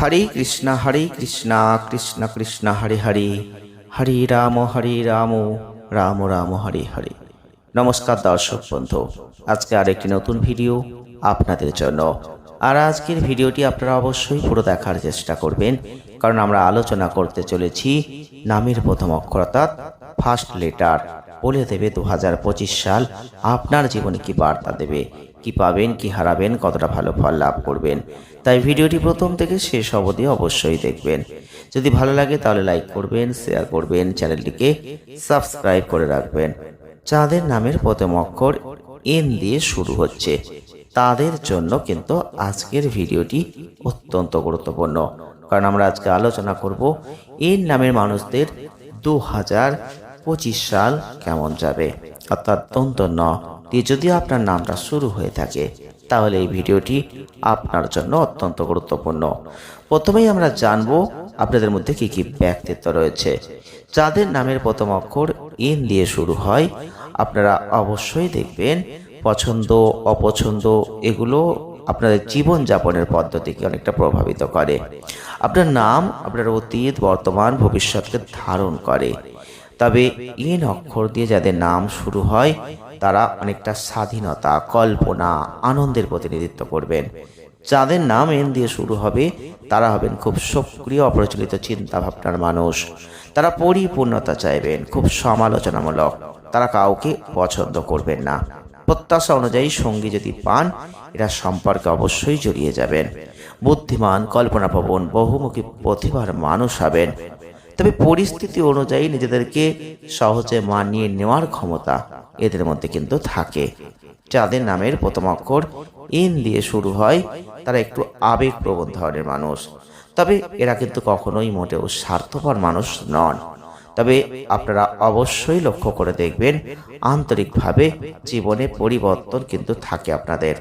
হরে কৃষ্ণ হরে কৃষ্ণ কৃষ্ণ কৃষ্ণ, হরে হরে। হরে রাম হরে রাম রাম রাম, হরে হরে। নমস্কার দর্শক বন্ধু, আজকে আরেকটি নতুন ভিডিও আপনাদের জন্য। আর আজকের ভিডিওটি আপনারা অবশ্যই পুরো দেখার চেষ্টা করবেন, কারণ আমরা আলোচনা করতে চলেছি নামের প্রথম অক্ষর অর্থাৎ ফার্স্ট লেটার বলে দেবে দু হাজার পঁচিশ সাল আপনার জীবনে কি বার্তা দেবে, কি পাবেন, কি হারাবেন, কতটা ভালো ফল লাভ করবেন। তাই ভিডিওটি প্রথম থেকে শেষ অবধি অবশ্যই দেখবেন। যদি ভালো লাগে তাহলে লাইক করবেন, শেয়ার করবেন, চ্যানেলটিকে সাবস্ক্রাইব করে রাখবেন। যাদের নামের প্রথম অক্ষর এন দিয়ে শুরু হচ্ছে। তাদের জন্য কিন্তু আজকের ভিডিওটি অত্যন্ত গুরুত্বপূর্ণ। কারণ আমরা আজকে আলোচনা করব এর নামের মানুষদের দু হাজার পঁচিশ সাল কেমন যাবে। অর্থাৎ দন্ত ন দিয়ে যদি আপনার নামটা শুরু হয়ে থাকে তাহলে এই ভিডিওটি আপনার জন্য অত্যন্ত গুরুত্বপূর্ণ। প্রথমেই আমরা জানব আপনাদের মধ্যে কি কি ব্যক্তিত্ব রয়েছে। যাদের নামের প্রথম অক্ষর ইন দিয়ে শুরু হয়, আপনারা অবশ্যই দেখবেন পছন্দ, অপছন্দ এগুলো আপনাদের জীবন যাপনের পদ্ধতিকে অনেকটা প্রভাবিত করে। আপনার নাম আপনার অতীত, বর্তমান, ভবিষ্যৎকে ধারণ করে। তবে এন অক্ষর দিয়ে যাদের নাম শুরু হয় তারা অনেকটা স্বাধীনতা, কল্পনা, আনন্দের প্রতিনিধিত্ব করবেন। যাদের নাম এন দিয়ে শুরু হবে, তারা হবেন খুব সক্রিয়, অপ্রচলিত চিন্তা ভাবনার মানুষ। তারা পরিপূর্ণতা চাইবেন, খুব সমালোচনামূলক। তারা কাউকে পছন্দ করবেন না। প্রত্যাশা অনুযায়ী সঙ্গী যদি পান, এরা সম্পর্কে অবশ্যই জড়িয়ে যাবেন। বুদ্ধিমান, কল্পনাপ্রবণ, বহুমুখী প্রতিভার মানুষ হবেন। তবে পরিস্থিতি অনুযায়ী নিজেদেরকে সহজে মানিয়ে নেওয়ার ক্ষমতা এদের মধ্যে কিন্তু থাকে। যাদের নামের প্রথম অক্ষর এন দিয়ে শুরু হয়, তারা একটু আবেগপ্রবণ ধরনের মানুষ। তবে এরা কিন্তু কখনোই মোটেও স্বার্থপর মানুষ নন। তবে আপনারা অবশ্যই লক্ষ্য করে দেখবেন, আন্তরিকভাবে জীবনে পরিবর্তন কিন্তু থাকে আপনাদের।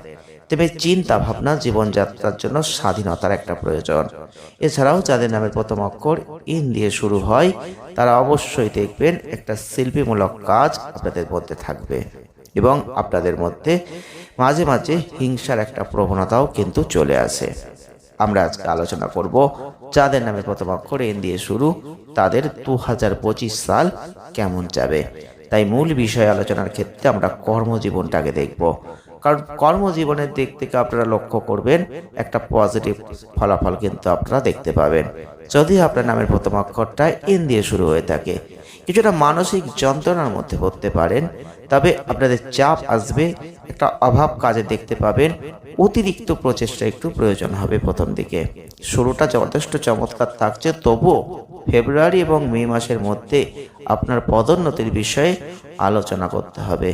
তবে চিন্তা ভাবনা জীবনযাত্রার জন্য স্বাধীনতার একটা প্রয়োজন। এছাড়াও যাদের নামের প্রথম অক্ষর ইন দিয়ে শুরু হয়, তারা অবশ্যই দেখবেন একটা শিল্পীমূলক কাজ আপনাদের মধ্যে থাকবে এবং আপনাদের মধ্যে মাঝে মাঝে হিংসার একটা প্রবণতাও কিন্তু চলে আসে। আমরা আজকে আলোচনা করব যাদের নামে প্রথম অক্ষর এন দিয়ে শুরু, তাদের দু হাজার পঁচিশ সাল কেমন যাবে। তাই মূল বিষয় আলোচনার ক্ষেত্রে আমরা কর্মজীবনটাকে দেখব। কারণ কর্মজীবনের দিক থেকে আপনারা লক্ষ্য করবেন, একটা পজিটিভ ফলাফল কিন্তু আপনারা দেখতে পাবেন। যদি আপনার নামের প্রথম অক্ষরটা এন দিয়ে শুরু হয়ে থাকে কিছুটা মানসিক যন্ত্রণার মধ্যে পড়তে পারেন, তবে আপনাদের চাপ আসবে, একটা অভাব কাজে দেখতে পাবেন, অতিরিক্ত প্রচেষ্টা একটু প্রয়োজন হবে প্রথম দিকে। শুরুটা যথেষ্ট চমৎকার থাকছে, তবুও ফেব্রুয়ারি এবং মে মাসের মধ্যে আপনার পদোন্নতির বিষয়ে আলোচনা করতে হবে।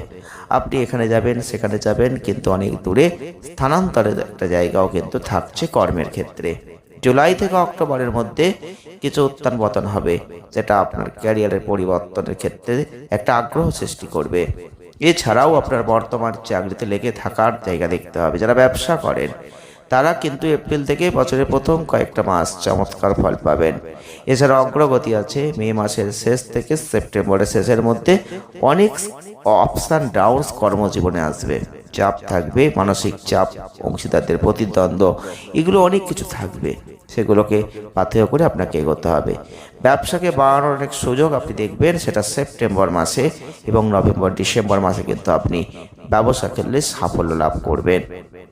আপনি এখানে যাবেন, সেখানে যাবেন, কিন্তু অনেক দূরে স্থানান্তরের একটা জায়গাও কিন্তু থাকছে কর্মের ক্ষেত্রে। জুলাই থেকে অক্টোবরের মধ্যে কিছু উত্থান পতন হবে, যেটা আপনার ক্যারিয়ারের পরিবর্তনের ক্ষেত্রে একটা আগ্রহ সৃষ্টি করবে। এছাড়াও আপনার বর্তমান চাকরিতে লেগে থাকার জায়গা দেখতে হবে, যারা ব্যবসা করেন। তারা কিন্তু এপ্রিল থেকে বছরের প্রথম কয়েকটা মাস চমৎকার ফল পাবেন। এছাড়া অগ্রগতি আছে, মে মাসের শেষ থেকে সেপ্টেম্বরের শেষের মধ্যে অনেক অপস অ্যান্ড ডাউনস কর্মজীবনে আসবে। চাপ থাকবে, মানসিক চাপ, অংশীদারদের প্রতিদ্বন্দ্ব, এগুলো অনেক কিছু থাকবে। সেগুলোকে পাথেয় করে আপনাকে এগোতে হবে। ব্যবসাকে বাড়ানোর অনেক সুযোগ আপনি দেখবেন, সেটা সেপ্টেম্বর মাসে এবং নভেম্বর, ডিসেম্বর মাসে কিন্তু আপনি ব্যবসা খেললে সাফল্য লাভ করবেন।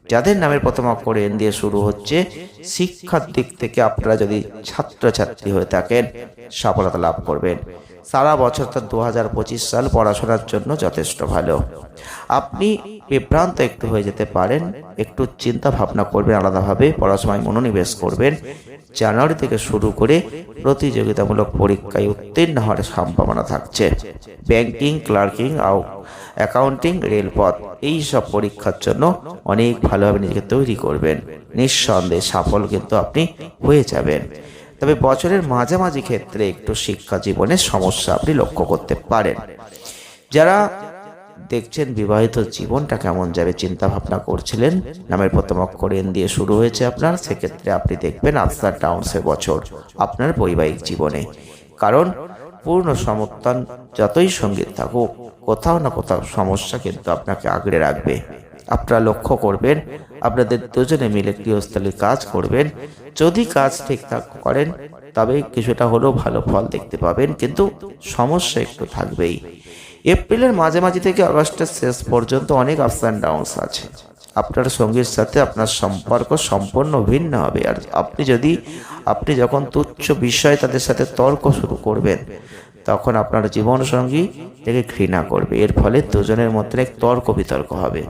যাদের নামের প্রথম অক্ষর এন দিয়ে শুরু হচ্ছে, শিক্ষার দিক থেকে আপনারা যদি ছাত্রছাত্রী হয়ে থাকেন, সফলতা লাভ করবেন। সারা বছর তার দু পঁচিশ সাল পড়াশোনার জন্য যথেষ্ট ভালো। আপনি বিভ্রান্ত একটু হয়ে যেতে পারেন, একটু চিন্তা ভাবনা করবেন, আলাদাভাবে পড়াশোনায় মনোনিবেশ করবেন। জানুয়ারি থেকে শুরু করে প্রতিযোগিতামূলক পরীক্ষায় উত্তীর্ণ হওয়ার সম্ভাবনা থাকছে। ব্যাংকিং, ক্লার্কিং অ্যাকাউন্টিং, রেলপথ, এই সব পরীক্ষার জন্য অনেক ভালোভাবে নিজেকে তৈরি করবেন। নিঃসন্দেহে সফল কিন্তু আপনি হয়ে যাবেন। তবে বছরের মাঝামাঝি ক্ষেত্রে একটু শিক্ষা জীবনের সমস্যা আপনি লক্ষ্য করতে পারেন। যারা দেখছেন বিবাহিত জীবনটা কেমন যাবে চিন্তা ভাবনা করছিলেন, নামের প্রথম অক্ষর এন দিয়ে শুরু হয়েছে আপনার, সেক্ষেত্রে আপনি দেখবেন আফটার ডাউনসের বছর আপনার বৈবাহিক জীবনে। কারণ পূর্ণ সমর্থন যতই সংগীত থাকুক, কোথাও না কোথাও সমস্যা কিন্তু আপনাকে আগড়ে রাখবে। আপনারা লক্ষ্য করবেন, আপনাদের দুজনে মিলে গৃহস্থলীর কাজ করবেন। যদি কাজ ঠিকঠাক করেন, তবে কিছুটা হলেও ভালো ফল দেখতে পাবেন, কিন্তু সমস্যা একটু থাকবেই। এপ্রিলের মাঝামাঝি থেকে আগস্টের শেষ পর্যন্ত অনেক আপস অ্যান্ড ডাউনস আছে। আপনার সঙ্গীর সাথে আপনার সম্পর্ক সম্পূর্ণ ভিন্ন হবে। আর আপনি যদি, আপনি যখন তুচ্ছ বিষয়ে তাদের সাথে তর্ক শুরু করবেন, তখন আপনার জীবনসঙ্গী থেকে ঘৃণা করবে। এর ফলে দুজনের মধ্যে এক তর্ক বিতর্ক হবে।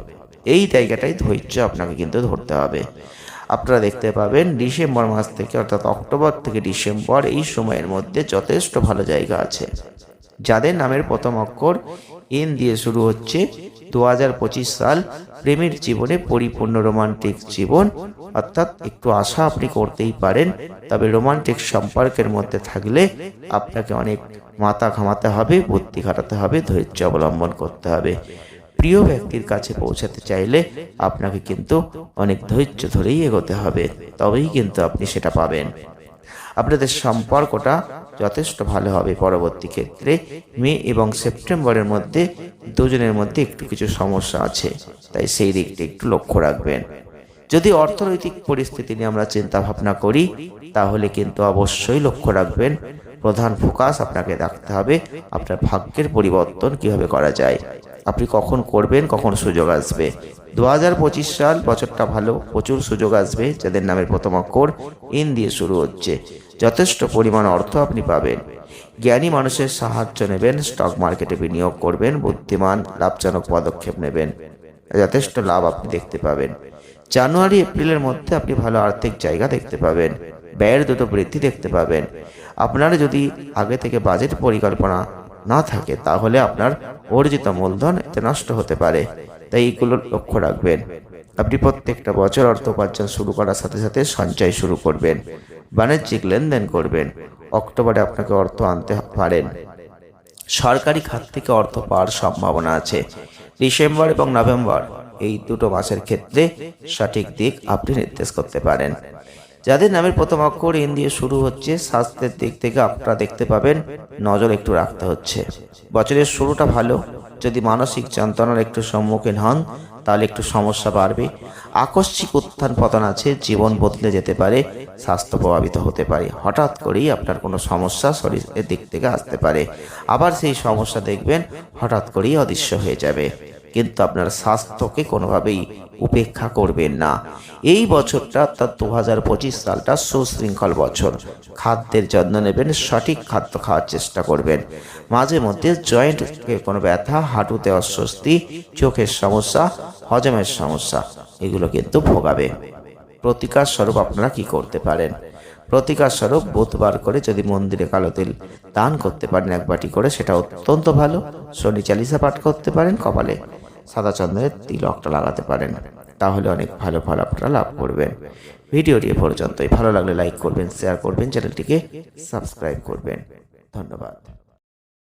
এই জায়গাটাই ধৈর্য আপনাকে কিন্তু ধরতে হবে। আপনারা দেখতে পাবেন ডিসেম্বর মাস থেকে অর্থাৎ অক্টোবর থেকে ডিসেম্বর এই সময়ের মধ্যে যথেষ্ট ভালো জায়গা আছে। যাদের নামের প্রথম অক্ষর এন দিয়ে শুরু হচ্ছে দু হাজার পঁচিশ সাল প্রেমের জীবনে পরিপূর্ণ রোমান্টিক জীবন। অর্থাৎ একটু আশা আপনি করতেই পারেন, তবে রোমান্টিক সম্পর্কের মধ্যে থাকলে আপনাকে অনেক মাথা ঘামাতে হবে, বুদ্ধি খাটাতে হবে, ধৈর্য অবলম্বন করতে হবে। প্রিয় ব্যক্তির কাছে পৌঁছাতে চাইলে আপনাকে কিন্তু অনেক ধৈর্য ধরেই এগোতে হবে, তবেই কিন্তু আপনি সেটা পাবেন। আপনাদের সম্পর্কটা যথেষ্ট ভালো হবে পরবর্তী ক্ষেত্রে। মে এবং সেপ্টেম্বরের মধ্যে দুজনের মধ্যে একটু কিছু সমস্যা আছে, তাই সেই দিকটা একটু লক্ষ্য রাখবেন। যদি অর্থনৈতিক পরিস্থিতি নিয়ে আমরা চিন্তা ভাবনা করি, তাহলে কিন্তু অবশ্যই লক্ষ্য রাখবেন প্রধান ফোকাস আপনাকে রাখতে হবে। আপনার ভাগ্যের পরিবর্তন কীভাবে করা যায়? আপনি কখন করবেন, কখন সুযোগ আসবে? দু হাজার পঁচিশ সাল বছরটা ভালো, প্রচুর সুযোগ আসবে, যাদের নামের প্রথম অক্ষর ইন দিয়ে শুরু হচ্ছে। যথেষ্ট পরিমাণ অর্থ আপনি পাবেন। জ্ঞানী মানুষের সাহায্য নেবেন স্টক মার্কেটে বিনিয়োগ করবেন, বুদ্ধিমান, লাভজনক পদক্ষেপ নেবেন। যথেষ্ট লাভ আপনি দেখতে পাবেন। জানুয়ারি, এপ্রিলের মধ্যে আপনি ভালো আর্থিক জায়গা দেখতে পাবেন। ব্যয়ের দ্রুত বৃদ্ধি দেখতে পাবেন। আপনার যদি আগে থেকে বাজেট পরিকল্পনা না থাকে, তাহলে আপনার অর্জিত মূলধন এতে নষ্ট হতে পারে। তাই এইগুলো লক্ষ্য রাখবেন। আপনি প্রত্যেকটা বছর অর্থ উপার্জন শুরু করার সাথে সাথে সঞ্চয় শুরু করবেন। বাণিজ্যিক লেনদেন করবেন। অক্টোবরে আপনাকে অর্থ আনতে পারেন। সরকারি খাত থেকে অর্থ পাওয়ার সম্ভাবনা আছে। ডিসেম্বর এবং নভেম্বর এই দুটো মাসের ক্ষেত্রে সঠিক দিক আপনি নির্দেশ করতে পারেন। যাদের নামের প্রথম অক্ষর এন দিয়ে শুরু হচ্ছে, স্বাস্থ্যের দিক থেকে আপনারা দেখতে পাবেন, নজর একটু রাখতে হচ্ছে। বছরের শুরুটা ভালো, যদি মানসিক যন্ত্রণার একটু সম্মুখীন হন, তাহলে একটু সমস্যা বাড়বে। আকস্মিক উত্থান পতন আছে, জীবন বদলে যেতে পারে, স্বাস্থ্য প্রভাবিত হতে পারে। হঠাৎ করেই আপনার কোনো সমস্যা শরীরের দিক থেকে আসতে পারে। আবার সেই সমস্যা দেখবেন, হঠাৎ করেই অদৃশ্য হয়ে যাবে। কিন্তু আপনার স্বাস্থ্যকে কোনোভাবেই উপেক্ষা করবেন না। এই বছরটা অর্থাৎ দু হাজার পঁচিশ সালটা সুশৃঙ্খল বছর। খাদ্যের যত্ন নেবেন, সঠিক খাদ্য খাওয়ার চেষ্টা করবেন। মাঝে মধ্যে জয়েন্টে কোনো ব্যথা, হাঁটুতে অস্বস্তি, চোখের সমস্যা, হজমের সমস্যা, এগুলো কিন্তু ভোগাবে। প্রতিকার স্বরূপ আপনারা কি করতে পারেন? প্রতিকার স্বরূপ বুধবার করে যদি মন্দিরে কালো তেল দান করতে পারেন, এক বাটি করে, সেটা অত্যন্ত ভালো। শনি চালিসা পাঠ করতে পারেন কপালে। সাদা চন্দনের তিলকটা লাগাতে পারেন। তাহলে অনেক ভালো ফল আপনারা লাভ করবেন। ভিডিওটি এ পর্যন্তই। ভালো লাগলে লাইক করবেন শেয়ার করবেন চ্যানেলটিকে সাবস্ক্রাইব করবেন। ধন্যবাদ।